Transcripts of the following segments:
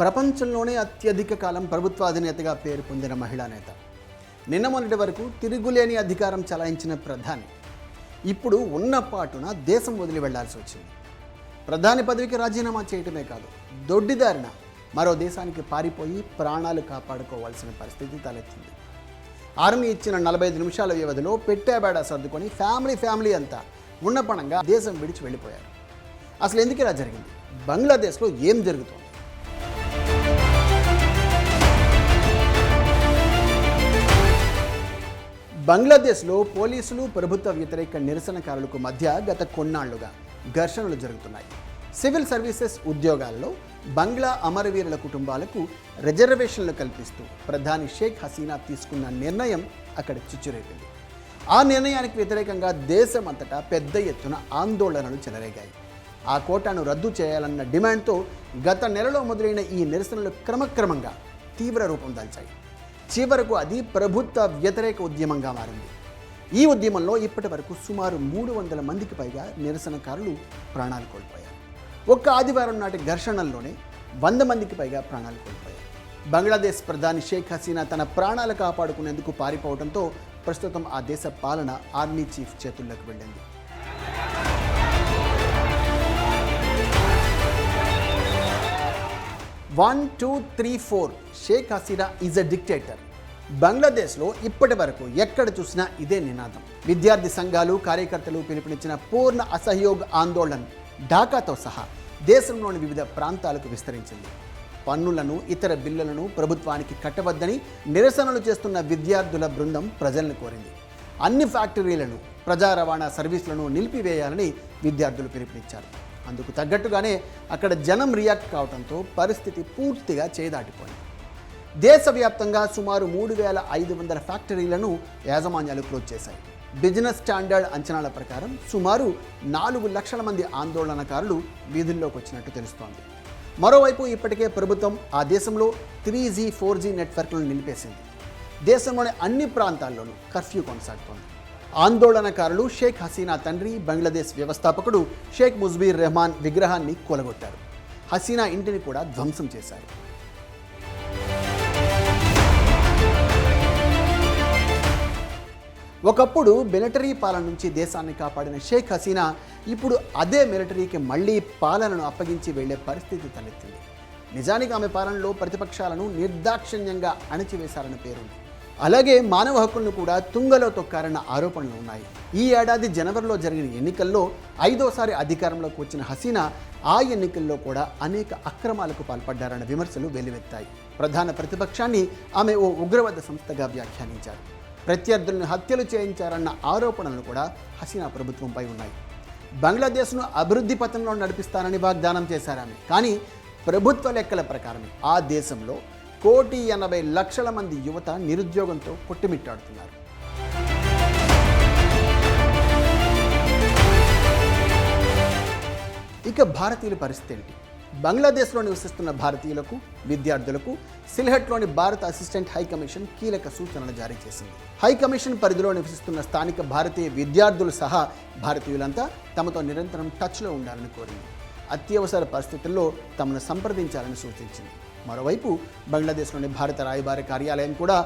ప్రపంచంలోనే అత్యధిక కాలం ప్రభుత్వాధినేతగా పేరు పొందిన మహిళా నేత. నిన్న మొన్నటి వరకు తిరుగులేని అధికారం చలాయించిన ప్రధాని. ఇప్పుడు ఉన్న పాటున దేశం వదిలి వెళ్ళాల్సి వచ్చింది. ప్రధాని పదవికి రాజీనామా చేయటమే కాదు దొడ్డిదారిన మరో దేశానికి పారిపోయి ప్రాణాలు కాపాడుకోవాల్సిన పరిస్థితి తలెత్తింది. ఆర్మీ ఇచ్చిన నలభై ఐదు నిమిషాల వ్యవధిలో పెట్టాబేడ సర్దుకొని ఫ్యామిలీ ఫ్యామిలీ అంతా ఉన్నపణంగా దేశం విడిచి వెళ్ళిపోయారు. అసలు ఎందుకు ఇలా జరిగింది? బంగ్లాదేశ్లో ఏం జరుగుతోంది? బంగ్లాదేశ్లో పోలీసులు ప్రభుత్వ వ్యతిరేక నిరసనకారులకు మధ్య గత కొన్నాళ్ళుగా ఘర్షణలు జరుగుతున్నాయి. సివిల్ సర్వీసెస్ ఉద్యోగాల్లో బంగ్లా అమరవీరుల కుటుంబాలకు రిజర్వేషన్లు కల్పిస్తూ ప్రధాని షేక్ హసీనా తీసుకున్న నిర్ణయం అక్కడ చిచ్చురేపింది. ఆ నిర్ణయానికి వ్యతిరేకంగా దేశమంతటా పెద్ద ఎత్తున ఆందోళనలు చెలరేగాయి. ఆ కోటాను రద్దు చేయాలన్న డిమాండ్తో గత నెలలో మొదలైన ఈ నిరసనలు క్రమక్రమంగా తీవ్ర రూపం దాల్చాయి. చివరకు అది ప్రభుత్వ వ్యతిరేక ఉద్యమంగా మారింది. ఈ ఉద్యమంలో ఇప్పటి వరకు సుమారు మూడు వందల మందికి పైగా నిరసనకారులు ప్రాణాలు కోల్పోయారు. ఒక్క ఆదివారం నాటి ఘర్షణల్లోనే వంద మందికి పైగా ప్రాణాలు కోల్పోయారు. బంగ్లాదేశ్ ప్రధాని షేక్ హసీనా తన ప్రాణాలు కాపాడుకునేందుకు పారిపోవడంతో ప్రస్తుతం ఆ దేశ పాలన ఆర్మీ చీఫ్ చేతుల్లోకి వెళ్ళింది. One two three four. Sheikh Hasina is a dictator బంగ్లాదేశ్లో ఇప్పటి వరకు ఎక్కడ చూసినా ఇదే నినాదం. విద్యార్థి సంఘాలు కార్యకర్తలు పిలుపునిచ్చిన పూర్ణ అసహయోగ్ ఆందోళన్ ఢాకాతో సహా దేశంలోని వివిధ ప్రాంతాలకు విస్తరించింది. పన్నులను ఇతర బిల్లులను ప్రభుత్వానికి కట్టవద్దని నిరసనలు చేస్తున్న విద్యార్థుల బృందం ప్రజలను కోరింది. అన్ని ఫ్యాక్టరీలను ప్రజా రవాణా సర్వీసులను నిలిపివేయాలని విద్యార్థులు పిలుపునిచ్చారు. అందుకు తగ్గట్టుగానే అక్కడ జనం రియాక్ట్ కావడంతో పరిస్థితి పూర్తిగా చేదాటిపోయింది. దేశవ్యాప్తంగా సుమారు మూడు వేల ఐదు వందల ఫ్యాక్టరీలను యాజమాన్యాలు క్లోజ్ చేశాయి. బిజినెస్ స్టాండర్డ్ అంచనాల ప్రకారం సుమారు నాలుగు లక్షల మంది ఆందోళనకారులు వీధుల్లోకి వచ్చినట్టు తెలుస్తోంది. మరోవైపు ఇప్పటికే ప్రభుత్వం ఆ దేశంలో త్రీ జీ ఫోర్ జీ నెట్వర్క్లను నిలిపేసింది. దేశంలోని అన్ని ప్రాంతాల్లోనూ కర్ఫ్యూ కొనసాగుతోంది. ఆందోళనకారులు షేక్ హసీనా తండ్రి బంగ్లాదేశ్ వ్యవస్థాపకుడు షేక్ ముజ్బీర్ రెహమాన్ విగ్రహాన్ని కూలగొట్టారు. హసీనా ఇంటిని కూడా ధ్వంసం చేశారు. ఒకప్పుడు మిలిటరీ పాలన నుంచి దేశాన్ని కాపాడిన షేక్ హసీనా ఇప్పుడు అదే మిలిటరీకి మళ్ళీ పాలనను అప్పగించి వెళ్ళే పరిస్థితి తలెత్తింది. నిజానికి ఆమె పాలనలో ప్రతిపక్షాలను నిర్దాక్షిణ్యంగా అణచివేశారని పేరుంది. అలాగే మానవ హక్కులను కూడా తుంగలో తొక్కారన్న ఆరోపణలు ఉన్నాయి. ఈ ఏడాది జనవరిలో జరిగిన ఎన్నికల్లో ఐదోసారి అధికారంలోకి వచ్చిన హసీనా ఆ ఎన్నికల్లో కూడా అనేక అక్రమాలకు పాల్పడ్డారన్న విమర్శలు వెల్లువెత్తాయి. ప్రధాన ప్రతిపక్షాన్ని ఆమె ఓ ఉగ్రవాద సంస్థగా వ్యాఖ్యానించారు. ప్రత్యర్థులను హత్యలు చేయించారన్న ఆరోపణలు కూడా హసీనా ప్రభుత్వంపై ఉన్నాయి. బంగ్లాదేశ్ను అభివృద్ధి పథంలో నడిపిస్తానని వాగ్దానం చేశారామె కానీ ప్రభుత్వ లెక్కల ప్రకారం ఆ దేశంలో కోటి ఎనభై లక్షల మంది యువత నిరుద్యోగంతో కొట్టుమిట్టాడుతున్నారు. ఇక భారతీయుల పరిస్థితి ఏంటి? బంగ్లాదేశ్లో నివసిస్తున్న భారతీయులకు విద్యార్థులకు సిల్హెట్లోని భారత అసిస్టెంట్ హై కమిషన్ కీలక సూచనలు జారీ చేసింది. హై కమిషన్ పరిధిలో నివసిస్తున్న స్థానిక భారతీయ విద్యార్థులు సహా భారతీయులంతా తమతో నిరంతరం టచ్లో ఉండాలని కోరింది. అత్యవసర పరిస్థితుల్లో తమను సంప్రదించాలని సూచించింది. మరోవైపు బంగ్లాదేశ్లోని భారత రాయబార కార్యాలయం కూడా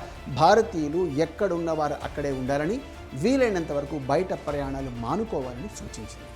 భారతీయులు ఎక్కడున్నవారు అక్కడే ఉండాలని వీలైనంత వరకు బయట ప్రయాణాలు మానుకోవాలని సూచించింది.